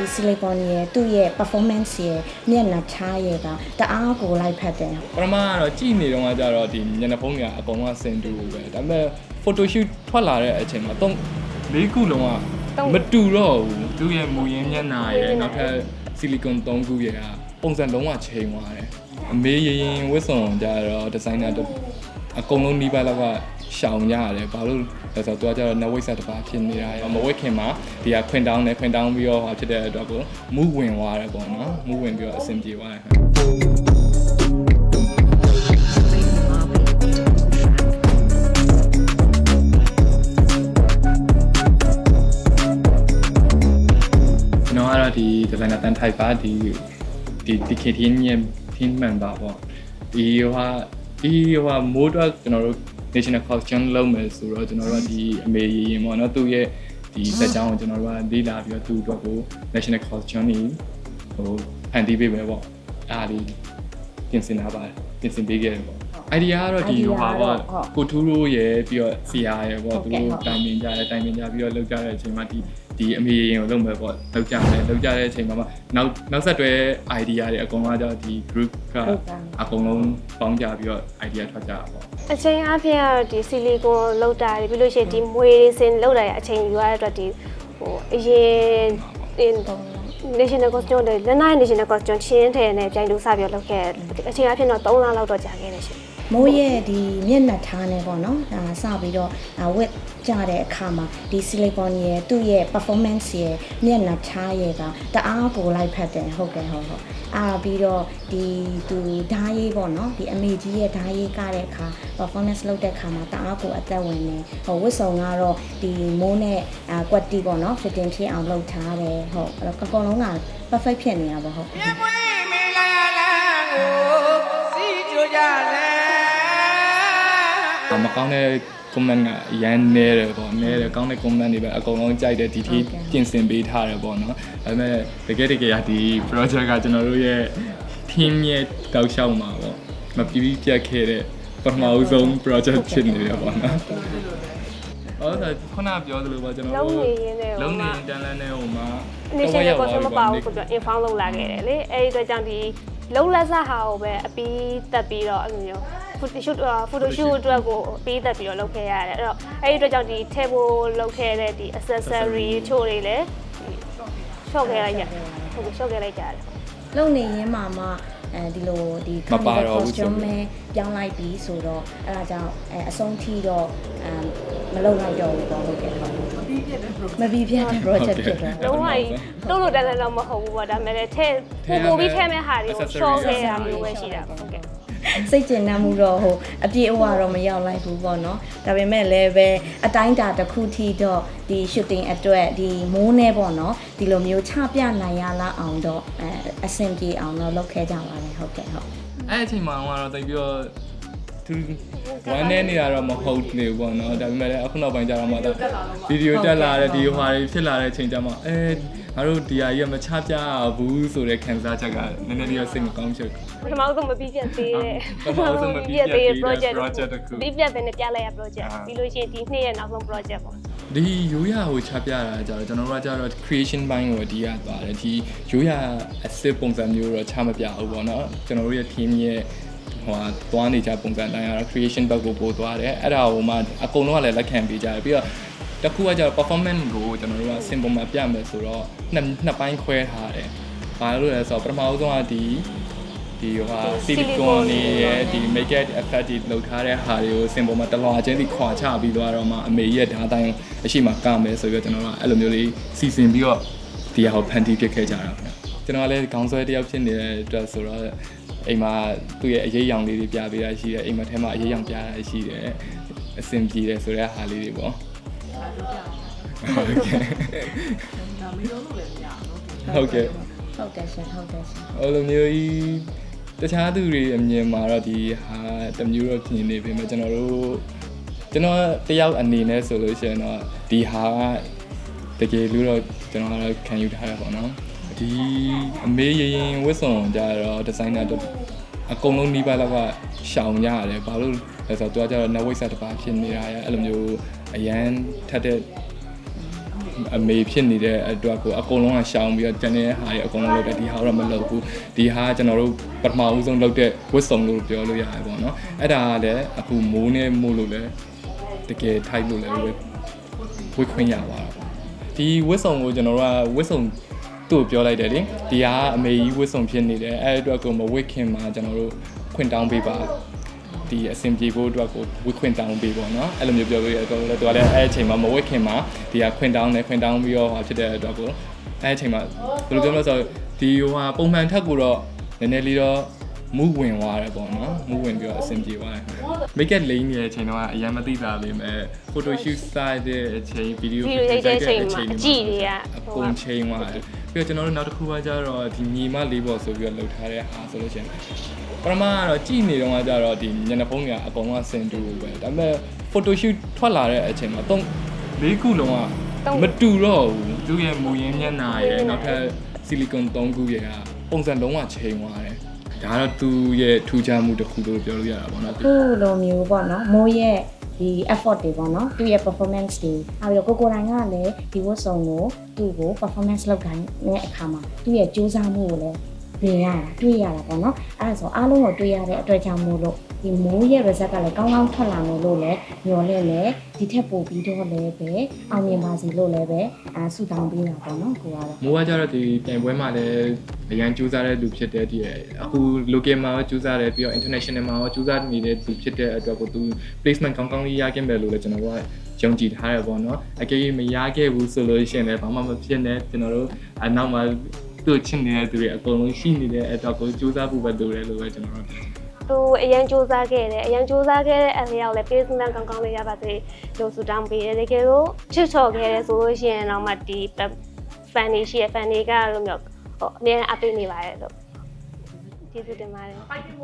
ဒီ silicon ရဲ့သူ့ရဲ့ performance ရဲ့မျက်နှာချားရဲ့ကတအားကိုလိုက်ဖက်တယ်ပထမကတော့ကြည့်နေတော့ကကြတော့ဒီညနေဖုံးတွေကအကုန်လုံးစင်တူပဲဒါပေမဲ့ photo shoot ထွက်လာတဲ့အချိန်မှာတော့လေးခုလုံးကမတူတော့ဘူးသူရဲ့မူရင်းမျက်နှာရဲ့နောက်ထပ် silicon 3ခုရဲ့ကပုံစံလုံးဝချိန်သွားတယ်အမေရင်ရင်ဝစ်စုံကြတော့ designer တို့အကုန်လုံးနီးပါးလောက်က ရှောင်ကြရတယ်ဘာလို့လဲဆိုတော့သူကကြတော့ network set တစ်ပါးဖြစ်နေတာရမဝစ်ခင်မှာဒီကခွင်တောင်းတယ်ခွင်တောင်းပြီးတော့ဟာဖြစ်တဲ့အတွက်ကိုမူးဝင်သွားတယ်ပေါ့နော်မူးဝင်ပြီးတော့အဆင်ပြေသွားတယ်ကျွန်တော်ကတော့ဒီ designer တန်ထိုက်ပါဒီဒီ DKT ရဲ့ team member ပေါ့ဒီဟိုဟာဒီဟိုဟာ mode ကကျွန်တော်တို့ national costume လုပ်မယ်ဆိုတော့ကျွန်တော်တို့ကဒီအမေရင်ရင်ပေါ့နော်သူ့ရဲ့ဒီစက်ကြောင်းကိုကျွန်တော်တို့ကလေ့လာပြီးတော့သူ့အတွက်ကို national costume นี่ဟိုဖန်တီးပေးမယ်ပေါ့အားဒီပြင်ဆင်ထားပါတယ်ပြင်ဆင်ပေးခဲ့တယ်ပေါ့ idea ကတော့ဒီဟိုဟာပေါ့ကိုထူးရိုးရယ်ပြီးတော့စီယာရယ်ပေါ့သူတို့တိုင်ပင်ကြတယ်တိုင်ပင်ကြပြီးတော့လုပ်ကြတဲ့အချိန်မှာဒီ ဒီအမေရင်ကိုလုပ်မယ်ပေါ့လုပ်ကြမယ်လုပ်ကြတဲ့အချိန်မှာမှနောက်နောက်ဆက်တွဲ idea တွေအကုန်လုံးကဒီ group ကအကုန်လုံးပေါင်းကြပြီးတော့ idea ထွက်ကြတာပေါ့အချိန်အပြင်ကတော့ဒီဆီလီကွန်လောက်တာတွေပြီးလို့ရှိရင်ဒီမွေတွေစင်လောက်တာရအချိန်ယူရတဲ့အတွက်ဒီဟိုအရင် in national costume တွေလက်နိုင် national costume ချင်းထဲနဲ့ပြိုင်လို့စပြီးတော့လုပ်ခဲ့တယ်အချိန်အပြင်တော့3လလောက်တော့ကြာခဲ့တယ်ရှင် မိုးရဲ့ဒီမျက်နှာထားနေပေါ့နော်ဒါစပြီးတော့ဝက်ကြတဲ့အခါမှာဒီ silicon ရဲ့သူ့ရဲ့ performance ရဲ့မျက်နှာချားရဲ့ကတအားကိုလိုက်ဖက်တယ်ဟုတ်ကဲ့ဟုတ်ဟုတ်အာပြီးတော့ဒီသူဓာရေးပေါ့နော်ဒီအမေကြီးရဲ့ဓာရေးကတဲ့အခါ performance လုပ်တဲ့အခါမှာတအားကိုအသက်ဝင်နေဟိုဝစ်စုံကတော့ဒီမိုးနဲ့အာကွက်တီပေါ့နော် fitting ဖြစ်အောင်လုပ်ထားတယ်ဟုတ်အဲ့တော့အကုန်လုံးက perfect ဖြစ်နေတာပေါ့ဟုတ်မြပွင့်မင်္ဂလာလန်းကိုစီကြကြလဲ မကောင်းတဲ့ comment ကအရန်နဲတယ်ပေါ့နဲတယ်ကောင်းတဲ့ comment တွေပဲအကုန်လုံးကြိုက်တယ်ဒီထိပြင်ဆင်ပေးထားတယ်ပေါ့နော်ဒါပေမဲ့တကယ်တကယ်ကဒီ project ကကျွန်တော်တို့ရဲ့ team ရဲ့တောက်လျှောက်မှာပေါ့မပြီးပြီးပြတ်ခဲ့တဲ့ပထမဦးဆုံး project ဖြစ်နေတယ်ပေါ့နော်ဟုတ်တယ်ခုနပြောသလိုပါကျွန်တော်လုံးတို့နေရင်းနဲ့လုံးနေတန်းလန်းနဲ့ဟိုမှာ national costume မပါဘူးဆိုပြီး inform လုပ်လာခဲ့တယ်လေအဲဒီအတွက်ကြောင့်ဒီ လုံးလက်စားဟာကိုပဲအပီးတက်ပြီးတော့အဲ့လိုမျိုး photo shoot photo shoot အတွက်ကိုအပီးတက်ပြီးတော့လုပ်ခဲ့ရတယ်အဲ့တော့အဲဒီအတွက်ကြောင့်ဒီထဲဖို့လုပ်ခဲ့တဲ့ဒီ accessory ချို့တွေလည်းရှော့ခဲ့လိုက်ကြဟုတ်ကဲ့ရှော့ခဲ့လိုက်ကြတယ်လုံနေရင်းမှာမှ အဲဒီလိုဒီမပါတော့ဘူးဆို costume ပဲပြောင်းလိုက်ပြီးဆိုတော့အဲဒါကြောင့်အဲအဆုံးထိတော့အမ်မလုံလိုက်တော့ဘူးပေါ့ဟုတ်ကဲ့ဟုတ်မပြီးပြတ်တဲ့ project ဖြစ်သွားလုံးဝကြီးတိုးလို့တန်းတန်းတော့မဟုတ်ဘူးပေါ့ဒါပေမဲ့လည်းထဲပို့ပို့ပြီးထဲမဲ့ဟာတွေကိုရှော့ခဲ့တာမျိုးပဲရှိတာပေါ့ဟုတ်ကဲ့ စိတ်ကျဉ်နှံမှုတော့ဟိုအပြည့်အဝတော့မရောက်လိုက်ဘူးပေါ့နော်ဒါပေမဲ့လည်းပဲအတိုင်းတာတစ်ခုထိတော့ဒီ shooting အတွက်ဒီမိုးနဲ့ပေါ့နော်ဒီလိုမျိုးချပြနိုင်ရလားအောင်တော့အဲအဆင်ပြေအောင်တော့လုပ်ခဲ့ကြပါတယ်ဟုတ်ကဲ့ဟုတ်အဲ့အချိန်မှာတော့တိတ်ပြီးတော့သူဝမ်းနေနေတာတော့မဟုတ်နေဘူးပေါ့နော်ဒါပေမဲ့လည်းအခုနောက်ပိုင်းကျတော့မှတော့ဗီဒီယိုတက်လာတဲ့ဒီဟွာတွေဖြစ်လာတဲ့အချိန်ကျမှအဲ ငါတို့ဒီဟာကြီးကမချပြဘူးဆိုတဲ့ခံစားချက်ကနည်းနည်းလေးတော့စိတ်မကောင်းဖြစ်ပထမဆုံးမပြီးပြတ်သေးတဲ့ပထမဆုံးမပြီးပြတ်သေးတဲ့ project project တစ်ခုပြီးပြတ်ပဲနဲ့ပြလိုက်ရ project အာပြီးလို့ရှိရင်ဒီနှစ်ရဲ့နောက်ဆုံး project ပေါ့ဒီရိုးရာကိုချပြတာကြတော့ကျွန်တော်တို့ကကြတော့ creation ဘိုင်းကိုအဓိကသွားတယ်ဒီရိုးရာ asset ပုံစံမျိုးတော့ချမပြဘူးပေါ့နော်ကျွန်တော်တို့ရဲ့ team ရဲ့ဟိုဟာသွားနေကြပုံစံတိုင်းကတော့ creation ဘက်ကိုပို့သွားတယ်အဲ့ဒါဟိုမှအကုန်လုံးကလည်းလက်ခံပေးကြတယ်ပြီးတော့ တစ်ခုကကျတော့ performance ကိုကျွန်တော်တို့က symbol မှာပြမယ်ဆိုတော့နှစ်နှစ်ပိုင်းခွဲထားတယ်ဘာလို့လဲဆိုတော့ပထမဆုံးကဒီဒီဟိုဟာ silicone နေရဲ့ဒီ make it effect တွေလောက်ထားတဲ့ဟာတွေကို symbol မှာတလွာချင်းစီခွာချပြီးသွားတော့မှအမေရဲ့ဓာတ်တိုင်းအရှိမကမယ်ဆိုပြီးတော့ကျွန်တော်ကအဲ့လိုမျိုးလေးစီစဉ်ပြီးတော့ဒီဟာကိုဖန်တီးပြခဲ့ကြတာခင်ဗျကျွန်တော်ကလည်းခေါင်းဆွဲတစ်ယောက်ဖြစ်နေတဲ့အတွက်ဆိုတော့အိမ်မှာသူ့ရဲ့အရေးအယောင်လေးတွေပြပေးတာရှိတယ်အိမ်မထဲမှာအရေးအယောင်ပြတာရှိတယ်အဆင်ပြေတယ်ဆိုတဲ့ဟာလေးတွေပေါ့ ဟုတ်ကဲ့ဟုတ်ကဲ့ဟုတ်တယ်ရှင်ဟုတ်တယ်ရှင်အဲ့လိုမျိုးကြီးတခြားသူတွေအမြင်မှာတော့ဒီဟာတစ်မျိုးတော့ပြင်နေပြီမဲ့ကျွန်တော်တို့ကျွန်တော်တယောက်အနေနဲ့ဆိုလို့ရှိရင်တော့ဒီဟာကတကယ်လို့တော့ကျွန်တော်ကတော့ခံယူထားရပါတော့ဒီအမေရင်ရင်ဝစ်စုံကြတော့ဒီဇိုင်နာတို့အကုန်လုံးနီးပါးလောက်ကရှောင်ကြရတယ်ဘာလို့လဲဆိုတော့သူကကြတော့ network set တစ်ပါးဖြစ်နေတာရအဲ့လိုမျိုး အရန်ထက်တဲ့အမေဖြစ်နေတဲ့အတွက်ကိုအကုန်လုံးကရှောင်ပြီးတော့ကျန်တဲ့ဟာတွေအကုန်လုံးလုပ်တယ်ဒီဟာတော့မလုပ်ဘူးဒီဟာကကျွန်တော်တို့ပထမဦးဆုံးလုပ်တဲ့ဝတ်စုံလို့ပြောလို့ရတယ်ပေါ့နော်အဲ့ဒါကလည်းအခုမိုးနဲ့မိုးလို့လည်းတကယ်ထိုက်လို့လည်းဝတ်ဝတ်ခွင့်ရပါတော့ဒီဝတ်စုံကိုကျွန်တော်တို့ကဝတ်စုံသူ့ကိုပြောလိုက်တယ်လေဒီဟာကအမေကြီးဝတ်စုံဖြစ်နေတယ်အဲ့အတွက်ကိုမဝတ်ခင်မှာကျွန်တော်တို့ခွင့်တောင်းပေးပါ ဒီအဆင်ပြေဖို့အတွက်ကိုဝတ်ခွင့်တောင်းပေးပေါ့နော်အဲ့လိုမျိုးပြောလို့ရတော့လည်းသူကလည်းအဲ့အချိန်မှာမဝတ်ခင်မှာဒီဟာခွင့်တောင်းတယ်ခွင့်တောင်းပြီးတော့ဟာဖြစ်တဲ့အတွက်ကိုအဲ့အချိန်မှာဘယ်လိုပြောမလဲဆိုတော့ဒီဟိုဟာပုံမှန်ထက်ကိုတော့နည်းနည်းလေးတော့မူးဝင်သွားတယ်ပေါ့နော်မူးဝင်ပြီးတော့အဆင်ပြေသွားတယ်မိတ်ကက်လိမ့်နေတဲ့အချိန်တော့အရင်မသိတာလေးမဲ့ photo shoot စတဲ့အချိန်ဗီဒီယိုဗီဒီယိုရိုက်တဲ့အချိန်မှာအကြည့်တွေကအကုန်ချိန်သွားတယ် ပြီးတော့ကျွန်တော်တို့နောက်တစ်ခုကကြတော့ဒီညီမလေးပေါ့ဆိုပြီးတော့လှုပ်ထားတဲ့ဟာဆိုလို့ရှိရင်ပထမကတော့ကြည့်နေတော့ကကြတော့ဒီညနေဖုန်းကအကုန်လုံးဆင်တူပဲဒါပေမဲ့ photo shoot ထွက်လာတဲ့အချိန်မှာတော့လေးခုလုံးကမတူတော့ဘူးသူရဲ့မူရင်းမျက်နှာရဲ့နောက်ထပ်ဆီလီကွန်၃ခုရဲ့ပုံစံလုံးဝချိန်သွားတယ်ဒါကတော့သူ့ရဲ့ထူးခြားမှုတစ်ခုလို့ပြောလို့ရတာပေါ့နော်ခုလိုမျိုးပေါ့နော်မိုးရဲ့ ဒီ effort တွေပေါ့နော်သူ့ရဲ့ performance တွေအဲပြီးတော့ကိုကိုတိုင်းကလည်းဒီဝတ်စုံကိုသူ့ကို performance လုပ်ခိုင်းတဲ့အခါမှာသူ့ရဲ့စူးစမ်းမှုကိုလည်းမြင်ရတာတွေ့ရတာပေါ့နော်အဲဒါဆိုအားလုံးကိုတွေ့ရတဲ့အတွက်ကြောင့်မို့လို့ ဒီမိုးရဲ့ result ကလည်းကောင်းကောင်းထွက်လာမယ်လို့လည်းညွှန်လင့်တယ်ဒီထက်ပိုပြီးတော့လည်းပဲအောင်မြင်ပါစေလို့လည်းပဲအဲဆုတောင်းပေးတာပေါ့နော်ကိုကတော့မိုးကကြတော့ဒီတိုင်ပွဲမှာလည်းအရန်ကြိုးစားတဲ့လူဖြစ်တဲ့ဒီအခု local မှာရောကြိုးစားတယ်ပြီးတော့ international မှာရောကြိုးစားနေတဲ့သူဖြစ်တဲ့အတွက်ကိုသူ placement ကောင်းကောင်းလေးရခဲ့မယ်လို့လည်းကျွန်တော်တို့ကယုံကြည်ထားရပေါ့နော်အကယ်၍မရခဲ့ဘူးဆိုလို့ရှိရင်လည်းဘာမှမဖြစ်နဲ့ကျွန်တော်တို့အနောက်မှာသူ့ချစ်နေတဲ့သူတွေအကုန်လုံးရှိနေတဲ့အတွက်ကိုကြိုးစားဖို့ပဲလိုတယ်လို့ပဲကျွန်တော်တို့ပြော သူအရန်စူးစမ်းခဲ့တယ်အရန်စူးစမ်းခဲ့တဲ့အလျောက်လည်း placement ကောင်းကောင်းလေးရပါစေလို့ဆုတောင်းပေးတယ်တကယ်လို့ချစ်ချော်ခဲ့တယ်ဆိုလို့ရှိရင်တော့မှဒီ fan တွေရှိရ fan တွေကလို့မျိုးဟိုအများအပေးနေပါတယ်လို့ကျေးဇူးတင်ပါတယ် fighting